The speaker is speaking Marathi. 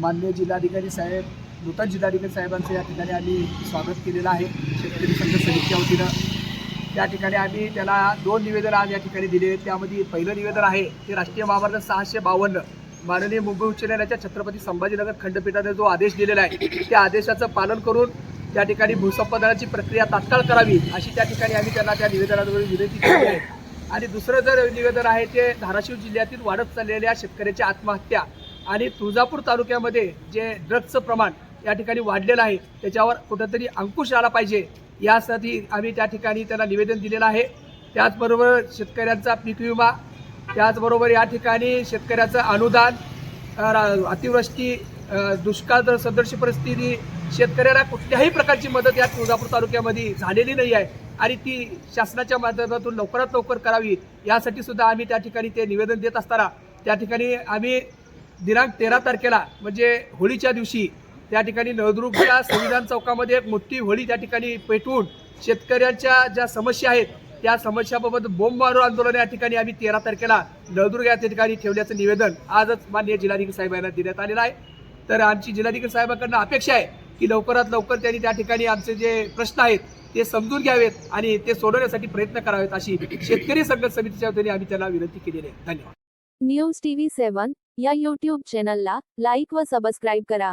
माननीय जिल्हाधिकारी साहेब नूतन जिल्हाधिकारी साहेबांचं या ठिकाणी आम्ही स्वागत केलेलं आहे. शेतकरी संघ समितीच्या वतीनं. त्या ठिकाणी आम्ही त्याला दोन निवेदन आज या ठिकाणी दिले त्यामध्ये पहिलं निवेदन आहे ते राष्ट्रीय महामार्ग सहाशे बावन्न माननीय मुंबई उच्च न्यायालयाच्या छत्रपती संभाजीनगर खंडपीठाने जो आदेश दिलेला आहे त्या आदेशाचं पालन करून त्या ठिकाणी भूसंपादनाची प्रक्रिया तात्काळ करावी अशी त्या ठिकाणी आम्ही त्यांना त्या निवेदनाद्वारे विनंती केली आहे. आणि दुसरं जर निवेदन आहे ते धाराशिव जिल्ह्यातील वाढत चाललेल्या शेतकऱ्याच्या आत्महत्या आणि तुळजापूर तालुक्यामध्ये जे ड्रग्जचं प्रमाण या ठिकाणी वाढलेलं आहे त्याच्यावर कुठंतरी अंकुश आला पाहिजे. यासाठी आम्ही त्या ठिकाणी त्यांना निवेदन दिलेलं आहे. त्याचबरोबर शेतकऱ्यांचा पीक विमा त्याचबरोबर या ठिकाणी शेतकऱ्याचं अनुदान अतिवृष्टी दुष्काळ सदृश परिस्थिती शेतकऱ्याला कुठल्याही प्रकारची मदत या तुळजापूर तालुक्यामध्ये झालेली नाही आहे. आणि ती शासनाच्या माध्यमातून लवकरात लवकर करावी यासाठी सुद्धा आम्ही त्या ठिकाणी ते निवेदन देत असताना त्या ठिकाणी आम्ही दिनांक तेरा तारखेला म्हणजे होळीच्या दिवशी त्या ठिकाणी नळदुर्गच्या संविधान चौकामध्ये एक मोठी होळी त्या ठिकाणी पेटवून शेतकऱ्यांच्या ज्या समस्या आहेत त्या समस्याबाबत बोंब मारू आंदोलन या ठिकाणी आम्ही तेरा तारखेला नळदुर्ग या ठिकाणी ठेवल्याचं निवेदन आजच माननीय जिल्हाधिकारी साहेबांना देण्यात आलेलं आहे. तर आमची जिल्हाधिकारी साहेबांकडनं अपेक्षा आहे की लवकरात लवकर त्यांनी त्या ठिकाणी आमचे जे प्रश्न आहेत ते समजून घ्यावेत आणि ते सोडवण्यासाठी प्रयत्न करावेत अशी शेतकरी संघर्ष समितीच्या वतीने आम्ही त्याला विनंती केलेली आहे. धन्यवाद. न्यूज टीव्ही सेवन या यूट्यूब चॅनलला लाईक व सबस्क्राईब करा.